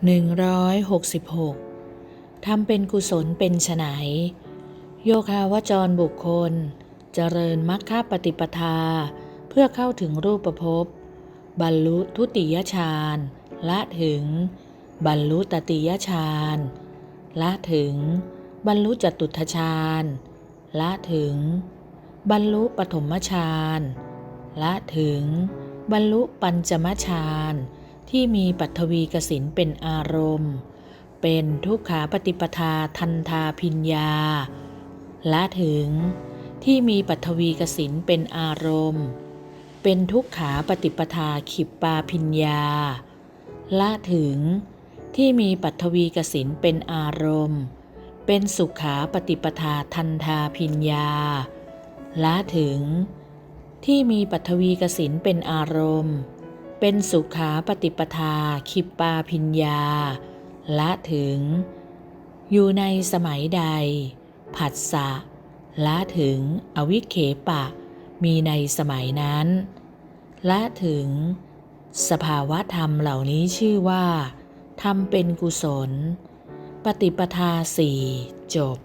166ทำเป็นกุศลเป็นไฉนโยคาวจรบุคคล เจริญมรรคปฏิปทา เพื่อเข้าถึงรูปภพบรรลุทุติยฌานละถึง บรรลุตติยฌานละถึง บรรลุจตุทฌานละถึง บรรลุปฐมฌานละถึง บรรลุปัญจมฌาน ที่มีปัทวีกสินเป็นอารมณ์ เป็นทุกขาปฏิปทาทันทาพิญญา และถึงที่มีปัทวีกสินเป็นอารมณ์ เป็นทุกขาปฏิปทาขิปปาพิญญา ละถึงที่มีปัทวีกสินเป็นอารมณ์ เป็นสุขาปฏิปทาทันทาพิญญา ละถึงที่มีปัทวีกสินเป็นอารมณ์ เป็นสุขาปฏิปทาขิปปาพิญญา ละถึง อยู่ในสมัยใด ผัสสะละถึงอวิเคปะ มีในสมัยนั้น ละถึง สภาวะธรรมเหล่านี้ชื่อว่าทำเป็นกุศล ปฏิปทาสี่จบ